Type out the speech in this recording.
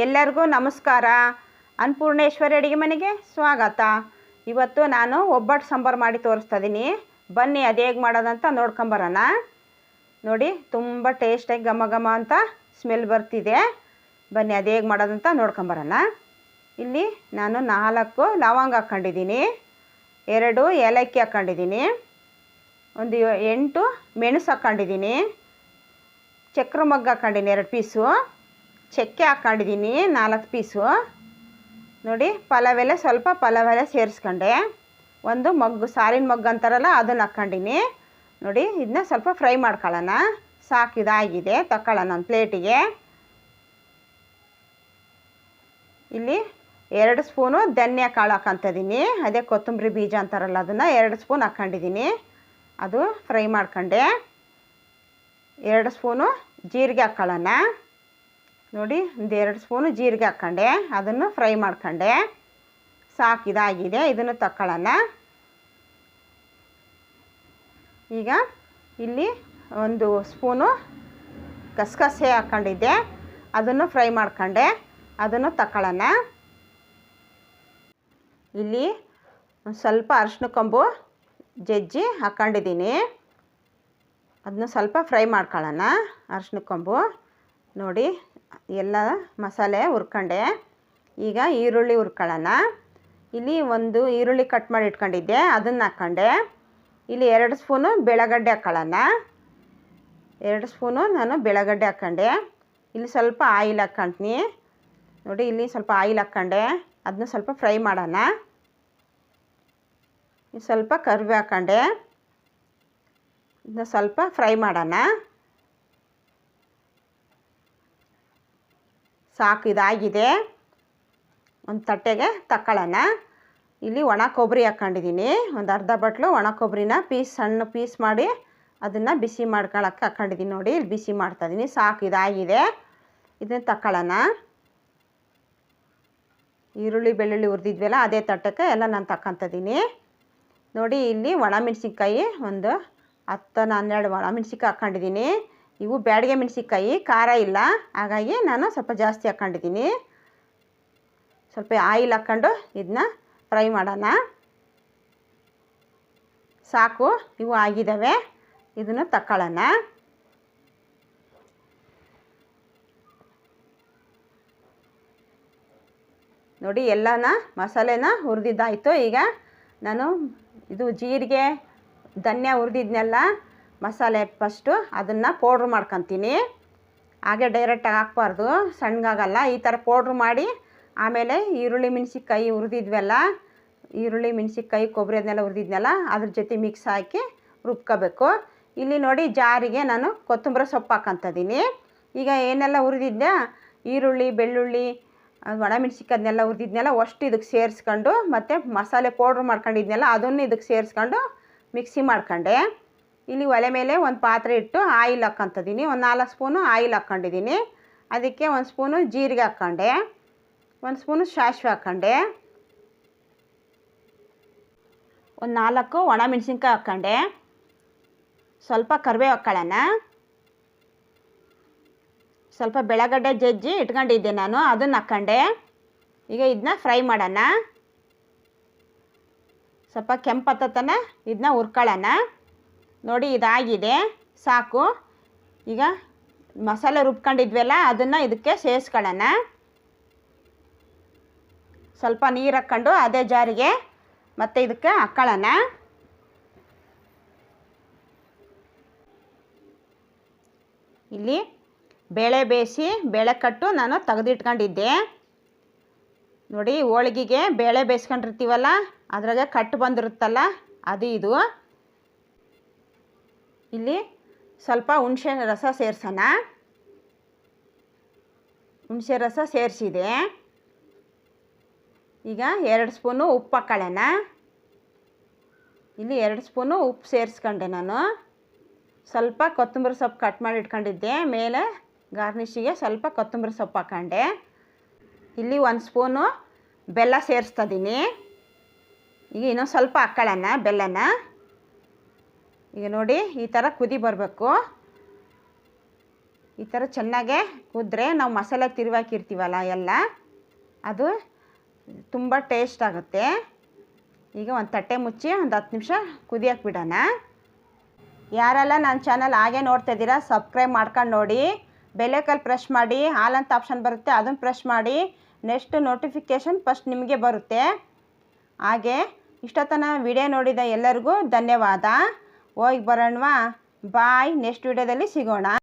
ಎಲ್ಲರಿಗೂ ನಮಸ್ಕಾರ. ಅನ್ನಪೂರ್ಣೇಶ್ವರಿ ಅಡುಗೆ ಮನೆಗೆ ಸ್ವಾಗತ. ಇವತ್ತು ನಾನು ಒಬ್ಬಟ್ಟು ಸಾಂಬಾರು ಮಾಡಿ ತೋರಿಸ್ತಾ ಇದ್ದೀನಿ ಬನ್ನಿ, ಅದು ಹೇಗೆ ಮಾಡೋದಂತ ನೋಡ್ಕೊಂಬರೋಣ ನೋಡಿ, ತುಂಬ ಟೇಸ್ಟಾಗಿ ಘಮ ಘಮ ಅಂತ ಸ್ಮೆಲ್ ಬರ್ತಿದೆ. ಬನ್ನಿ, ಅದು ಹೇಗೆ ಮಾಡೋದಂತ ನೋಡ್ಕೊಂಬರೋಣ ಇಲ್ಲಿ ನಾನು ನಾಲ್ಕು ಲವಂಗ ಹಾಕ್ಕೊಂಡಿದ್ದೀನಿ. ಎರಡು ಏಲಕ್ಕಿ ಹಾಕ್ಕೊಂಡಿದ್ದೀನಿ. ಒಂದು ಎಂಟು ಮೆಣಸು ಹಾಕ್ಕೊಂಡಿದ್ದೀನಿ. ಚಕ್ರ ಮಗ್ಗ ಎರಡು ಪೀಸು. ಚಕ್ಕೆ ಹಾಕ್ಕೊಂಡಿದ್ದೀನಿ, ನಾಲ್ಕು ಪೀಸು. ನೋಡಿ ಪಲಾವೆಲ್ಲ ಸ್ವಲ್ಪ ಪಲಾವೆಲ್ಲ ಸೇರಿಸ್ಕೊಂಡೆ. ಒಂದು ಮಗ್ಗು, ಸಾರಿನ ಮಗ್ಗು ಅಂತಾರಲ್ಲ, ಅದನ್ನು ಹಾಕ್ಕೊಂಡಿನಿ ನೋಡಿ, ಇದನ್ನ ಸ್ವಲ್ಪ ಫ್ರೈ ಮಾಡ್ಕೊಳ್ಳೋಣ. ಸಾಕು, ಇದಾಗಿದೆ ತಕೊಳ್ಳೋಣ ಒಂದು ಪ್ಲೇಟಿಗೆ. ಇಲ್ಲಿ ಎರಡು ಸ್ಪೂನು ಧನ್ಯ ಕಾಳು ಹಾಕೊಂತಿದ್ದೀನಿ ಅದೇ ಕೊತ್ತಂಬರಿ ಬೀಜ ಅಂತಾರಲ್ಲ, ಅದನ್ನು ಎರಡು ಸ್ಪೂನ್ ಹಾಕ್ಕೊಂಡಿದ್ದೀನಿ ಅದು ಫ್ರೈ ಮಾಡ್ಕೊಂಡೆ. ಎರಡು ಸ್ಪೂನು ಜೀರಿಗೆ ಹಾಕ್ಕೊಳ್ಳೋಣ. ನೋಡಿ, ಒಂದು ಎರಡು ಸ್ಪೂನು ಜೀರಿಗೆ ಹಾಕ್ಕೊಂಡೆ. ಅದನ್ನು ಫ್ರೈ ಮಾಡ್ಕೊಂಡೆ. ಸಾಕು ಇದಾಗಿದೆ. ಇದನ್ನು ತಕ್ಕೊಳ್ಳೋಣ. ಈಗ ಇಲ್ಲಿ ಒಂದು ಸ್ಪೂನು ಗಸಗಸೆ ಹಾಕ್ಕೊಂಡಿದ್ದೆ. ಅದನ್ನು ಫ್ರೈ ಮಾಡ್ಕೊಂಡೆ. ಅದನ್ನು ತಕ್ಕೊಳ್ಳೋಣ. ಇಲ್ಲಿ ಸ್ವಲ್ಪ ಅರಿಶಿನ ಕೊಂಬು ಜಜ್ಜಿ ಹಾಕ್ಕೊಂಡಿದ್ದೀನಿ. ಅದನ್ನು ಸ್ವಲ್ಪ ಫ್ರೈ ಮಾಡ್ಕೊಳ್ಳೋಣ ಅರಿಶಿನ ಕೊಂಬು. ನೋಡಿ ಎಲ್ಲ ಮಸಾಲೆ ಹುರ್ಕೊಂಡೆ. ಈಗ ಈರುಳ್ಳಿ ಹುರ್ಕೊಳ್ಳೋಣ. ಇಲ್ಲಿ ಒಂದು ಈರುಳ್ಳಿ ಕಟ್ ಮಾಡಿ ಇಟ್ಕೊಂಡಿದ್ದೆ, ಅದನ್ನು ಹಾಕ್ಕೊಂಡೆ. ಇಲ್ಲಿ ಎರಡು ಸ್ಪೂನು ಬೆಳಗಡ್ಡೆ ಹಾಕ್ಕೊಳ್ಳೋಣ ಎರಡು ಸ್ಪೂನು ನಾನು ಬೆಳಗಡ್ಡೆ ಹಾಕ್ಕೊಂಡೆ. ಇಲ್ಲಿ ಸ್ವಲ್ಪ ಆಯಿಲ್ ಹಾಕ್ಕೊಂತೀನಿ. ನೋಡಿ, ಇಲ್ಲಿ ಸ್ವಲ್ಪ ಆಯಿಲ್ ಹಾಕ್ಕೊಂಡೆ. ಅದನ್ನ ಸ್ವಲ್ಪ ಫ್ರೈ ಮಾಡೋಣ. ಸ್ವಲ್ಪ ಕರಿವೆ ಹಾಕ್ಕೊಂಡೆ. ಇದನ್ನ ಸ್ವಲ್ಪ ಫ್ರೈ ಮಾಡೋಣ. ಸಾಕು, ಇದಾಗಿದೆ. ಒಂದು ತಟ್ಟೆಗೆ ತಕೊಳ್ಳೋಣ ಇಲ್ಲಿ ಒಣ ಕೊಬ್ಬರಿ ಹಾಕ್ಕೊಂಡಿದ್ದೀನಿ ಒಂದು ಅರ್ಧ ಬಟ್ಲು ಒಣ ಕೊಬ್ಬರಿನ ಪೀಸ್, ಸಣ್ಣ ಪೀಸ್ ಮಾಡಿ ಅದನ್ನು ಬಿಸಿ ಮಾಡ್ಕೊಳಕ್ಕೆ ಹಾಕ್ಕೊಂಡಿದ್ದೀನಿ ನೋಡಿ, ಇಲ್ಲಿ ಬಿಸಿ ಮಾಡ್ತಾಯಿದ್ದೀನಿ ಸಾಕು, ಇದಾಗಿದೆ. ಇದನ್ನು ತಕೊಳ್ಳೋಣ ಈರುಳ್ಳಿ, ಬೆಳ್ಳುಳ್ಳಿ ಹುರಿದಿದ್ವಲ್ಲ, ಅದೇ ತಟ್ಟಕ್ಕೆ ಎಲ್ಲ ನಾನು ತಗೊತಿದ್ದೀನಿ ನೋಡಿ, ಇಲ್ಲಿ ಒಣಮೆಣ್ಸಿನ್ಕಾಯಿ ಒಂದು ಹತ್ತು ಹನ್ನೆರಡು ಒಣಮೆಣ್ಸಿನ್ಕಾಯಿ ಹಾಕ್ಕೊಂಡಿದ್ದೀನಿ ಇವು ಬ್ಯಾಡಿಗೆ ಮೆಣಸಿನ್ಕಾಯಿ, ಖಾರ ಇಲ್ಲ. ಹಾಗಾಗಿ ನಾನು ಸ್ವಲ್ಪ ಜಾಸ್ತಿ ಹಾಕ್ಕೊಂಡಿದ್ದೀನಿ. ಸ್ವಲ್ಪ ಆಯಿಲ್ ಹಾಕ್ಕೊಂಡು ಇದನ್ನ ಫ್ರೈ ಮಾಡೋಣ. ಸಾಕು, ಇವು ಆಗಿದ್ದಾವೆ ಇದನ್ನು ತಕ್ಕೊಳ್ಳೋಣ. ನೋಡಿ, ಎಲ್ಲನ ಮಸಾಲೆನ ಹುರಿದಿದ್ದಾಯಿತು. ಈಗ ನಾನು ಇದು ಜೀರಿಗೆ, ಧನ್ಯ ಹುರಿದಿದ್ನೆಲ್ಲ ಮಸಾಲೆ ಫಸ್ಟು ಅದನ್ನು ಪೌಡ್ರ್ ಮಾಡ್ಕೊತೀನಿ. ಹಾಗೆ ಡೈರೆಕ್ಟಾಗಿ ಹಾಕ್ಬಾರ್ದು, ಸಣ್ಣಗಾಗಲ್ಲ. ಈ ಥರ ಪೌಡ್ರ್ ಮಾಡಿ, ಆಮೇಲೆ ಈರುಳ್ಳಿ, ಮೆಣಸಿನ್ಕಾಯಿ ಹುರಿದಿದ್ವಲ್ಲ, ಈರುಳ್ಳಿ, ಮೆಣಸಿನ್ಕಾಯಿ, ಕೊಬ್ಬರಿ ಅದನ್ನೆಲ್ಲ ಹುರಿದಿದ್ನಲ್ಲ, ಅದ್ರ ಜೊತೆ ಮಿಕ್ಸ್ ಹಾಕಿ ರುಬ್ಕೋಬೇಕು. ಇಲ್ಲಿ ನೋಡಿ ಜಾರಿಗೆ ನಾನು ಕೊತ್ತಂಬರಿ ಸೊಪ್ಪು ಹಾಕೊತಿದ್ದೀನಿ ಈಗ ಏನೆಲ್ಲ ಹುರಿದಿದ್ದೆ ಈರುಳ್ಳಿ, ಬೆಳ್ಳುಳ್ಳಿ ಒಣಮೆಣ್ಸಿನ್ಕಾಯಿ ಅದನ್ನೆಲ್ಲ ಹುರಿದಿದ್ನೆಲ್ಲ, ಅಷ್ಟು ಇದಕ್ಕೆ ಸೇರಿಸ್ಕೊಂಡು ಮತ್ತು ಮಸಾಲೆ ಪೌಡ್ರ್ ಮಾಡ್ಕೊಂಡಿದ್ನೆಲ್ಲ, ಅದನ್ನು ಇದಕ್ಕೆ ಸೇರಿಸ್ಕೊಂಡು ಮಿಕ್ಸಿ ಮಾಡ್ಕೊಂಡೆ. ಇಲ್ಲಿ ಒಲೆ ಮೇಲೆ ಒಂದು ಪಾತ್ರೆ ಇಟ್ಟು ಆಯಿಲ್ ಹಾಕ್ಕೊಂತಿದ್ದೀನಿ ಒಂದು ನಾಲ್ಕು ಸ್ಪೂನು ಆಯಿಲ್ ಹಾಕ್ಕೊಂಡಿದ್ದೀನಿ ಅದಕ್ಕೆ ಒಂದು ಸ್ಪೂನು ಜೀರಿಗೆ ಹಾಕ್ಕೊಂಡೆ. ಒಂದು ಸ್ಪೂನು ಸಾಸಿವೆ ಹಾಕ್ಕೊಂಡೆ. ಒಂದು ನಾಲ್ಕು ಒಣ ಮೆಣಸಿನ್ಕಾಯಿ ಹಾಕ್ಕೊಂಡೆ. ಸ್ವಲ್ಪ ಕರಿಬೇವು ಹಾಕ್ಕೊಳ್ಳೋಣ ಸ್ವಲ್ಪ ಬೆಳಗಡ್ಡೆ ಜಜ್ಜಿ ಇಟ್ಕೊಂಡಿದ್ದೆ ನಾನು, ಅದನ್ನು ಹಾಕ್ಕೊಂಡೆ. ಈಗ ಇದನ್ನ ಫ್ರೈ ಮಾಡೋಣ. ಸ್ವಲ್ಪ ಕೆಂಪತ್ತತನ ಇದನ್ನ ಹುರ್ಕೊಳ್ಳೋಣ. ನೋಡಿ, ಇದಾಗಿದೆ. ಸಾಕು. ಈಗ ಮಸಾಲೆ ರುಬ್ಕೊಂಡಿದ್ವಲ್ಲ, ಅದನ್ನು ಇದಕ್ಕೆ ಸೇರಿಸ್ಕೊಳ್ಳೋಣ ಸ್ವಲ್ಪ ನೀರು ಹಾಕ್ಕೊಂಡು ಅದೇ ಜಾರಿಗೆ ಮತ್ತೆ ಇದಕ್ಕೆ ಹಾಕ್ಕೊಳ್ಳೋಣ ಇಲ್ಲಿ ಬೇಳೆ ಬೇಯಿಸಿ, ಬೇಳೆ ಕಟ್ಟು ನಾನು ತೆಗೆದಿಟ್ಕೊಂಡಿದ್ದೆ. ನೋಡಿ, ಹೋಳಿಗೆಗೆ ಬೇಳೆ ಬೇಯಿಸ್ಕೊಂಡಿರ್ತೀವಲ್ಲ, ಅದ್ರಾಗೆ ಕಟ್ಟು ಬಂದಿರುತ್ತಲ್ಲ, ಅದು ಇದು. ಇಲ್ಲಿ ಸ್ವಲ್ಪ ಹುಣಸೆ ರಸ ಸೇರ್ಸೋಣ. ಹುಣಸೆ ರಸ ಸೇರಿಸಿದೆ. ಈಗ ಎರಡು ಸ್ಪೂನು ಉಪ್ಪು ಹಾಕ್ಕೊಳ್ಳೋಣ ಇಲ್ಲಿ ಎರಡು ಸ್ಪೂನು ಉಪ್ಪು ಸೇರಿಸ್ಕೊಂಡೆ ನಾನು. ಸ್ವಲ್ಪ ಕೊತ್ತಂಬರಿ ಸೊಪ್ಪು ಕಟ್ ಮಾಡಿ ಇಟ್ಕೊಂಡಿದ್ದೆ. ಮೇಲೆ ಗಾರ್ನಿಷಿಗೆ ಸ್ವಲ್ಪ ಕೊತ್ತಂಬರಿ ಸೊಪ್ಪು ಹಾಕೊಂಡೆ. ಇಲ್ಲಿ ಒಂದು ಸ್ಪೂನು ಬೆಲ್ಲ ಸೇರಿಸ್ತಾ ಇದ್ದೀನಿ ಈಗ ಇನ್ನೊಂದು ಸ್ವಲ್ಪ ಹಾಕ್ಕೊಳ್ಳೋಣ ಬೆಲ್ಲನ. ಈಗ ನೋಡಿ, ಈ ಥರ ಕುದಿ ಬರಬೇಕು. ಈ ಥರ ಚೆನ್ನಾಗೆ ಕುದ್ರೆ ನಾವು ಮಸಾಲೆ ತಿರುವಾಕಿರ್ತೀವಲ್ಲ ಎಲ್ಲ, ಅದು ತುಂಬ ಟೇಸ್ಟ್ ಆಗುತ್ತೆ. ಈಗ ಒಂದು ತಟ್ಟೆ ಮುಚ್ಚಿ ಒಂದು ಹತ್ತು ನಿಮಿಷ ಕುದಿಯೋಕೆ ಬಿಡೋಣ. ಯಾರೆಲ್ಲ ನನ್ನ ಚಾನಲ್ ಹಾಗೆ ನೋಡ್ತಾ ಇದ್ದೀರಾ, ಸಬ್ಸ್ಕ್ರೈಬ್ ಮಾಡ್ಕೊಂಡು ನೋಡಿ. ಬೆಲೆಕಲ್ ಪ್ರೆಶ್ ಮಾಡಿ ಹಾಲ್ ಅಂತ ಆಪ್ಷನ್ ಬರುತ್ತೆ, ಅದನ್ನು ಪ್ರೆಸ್ ಮಾಡಿ. ನೆಕ್ಸ್ಟ್ ನೋಟಿಫಿಕೇಷನ್ ಫಸ್ಟ್ ನಿಮಗೆ ಬರುತ್ತೆ. ಹಾಗೆ ಇಷ್ಟೊತ್ತನ ವಿಡಿಯೋ ನೋಡಿದ ಎಲ್ಲರಿಗೂ ಧನ್ಯವಾದ. ಹೋಗಿ ಬರೋಣವಾ? ಬಾಯ್ ನೆಕ್ಸ್ಟ್ ವಿಡಿಯೋದಲ್ಲಿ ಸಿಗೋಣ.